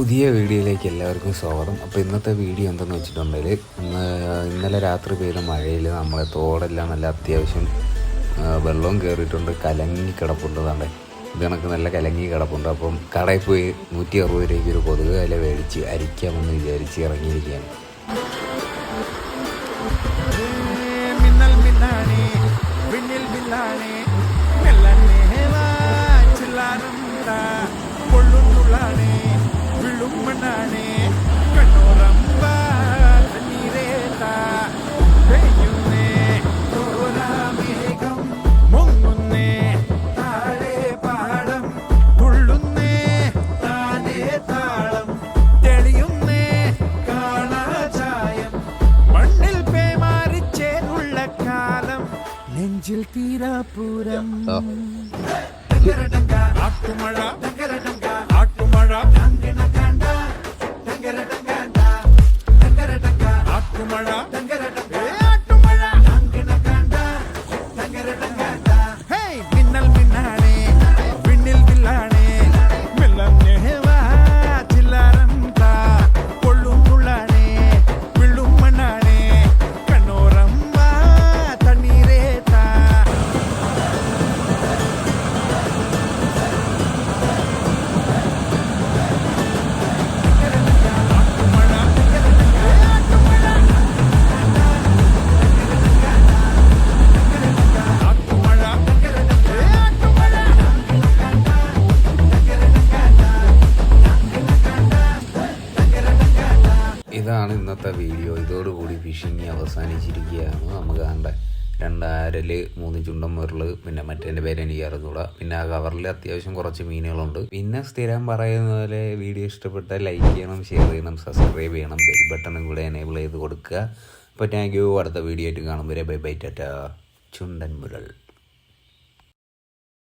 പുതിയ വീഡിയോയിലേക്ക് എല്ലാവർക്കും സ്വാഗതം. അപ്പോൾ ഇന്നത്തെ വീഡിയോ എന്തെന്ന് വെച്ചിട്ടുണ്ടെങ്കിൽ ഇന്ന് ഇന്നലെ രാത്രി പെയ്ത മഴയിൽ നമ്മളെ തോടെല്ലാം നല്ല അത്യാവശ്യം വെള്ളവും കയറിയിട്ടുണ്ട് കലങ്ങി കിടപ്പുണ്ട് താണ്ടെ ഇത് കണക്ക് നല്ല കലങ്ങി കിടപ്പുണ്ട്. അപ്പം കടയിൽ പോയി നൂറ്റി അറുപത് രൂപയ്ക്ക് ഒരു കൊതുക് വില മേടിച്ച് അരിക്കാമെന്ന് വിചാരിച്ച് ഇറങ്ങിയിരിക്കുകയാണ്. நெஞ்சில் தீராபுரம். ஆட்டு மழா ஆட்டு மழா ഇതാണ് ഇന്നത്തെ വീഡിയോ. ഇതോടുകൂടി ഫിഷിങ് അവസാനിച്ചിരിക്കുകയാണ്. നമുക്ക് കണ്ട രണ്ടാരൽ മൂന്ന് ചുണ്ടൻ മുരൾ പിന്നെ മറ്റേന്റെ പേര് എനിക്ക് അറിഞ്ഞൂടാ. പിന്നെ ആ കവറിൽ അത്യാവശ്യം കുറച്ച് മീനുകളുണ്ട്. പിന്നെ സ്ഥിരം പറയുന്ന പോലെ വീഡിയോ ഇഷ്ടപ്പെട്ട ലൈക്ക് ചെയ്യണം ഷെയർ ചെയ്യണം സബ്സ്ക്രൈബ് ചെയ്യണം ബെൽ ബട്ടണും കൂടെ എനേബിൾ ചെയ്ത് കൊടുക്കുക. അപ്പോൾ താങ്ക് യു അടുത്ത വീഡിയോ ആയിട്ട് കാണുമ്പോൾ ബൈ ബൈ ടാറ്റ. ചുണ്ടൻ മുരൾ.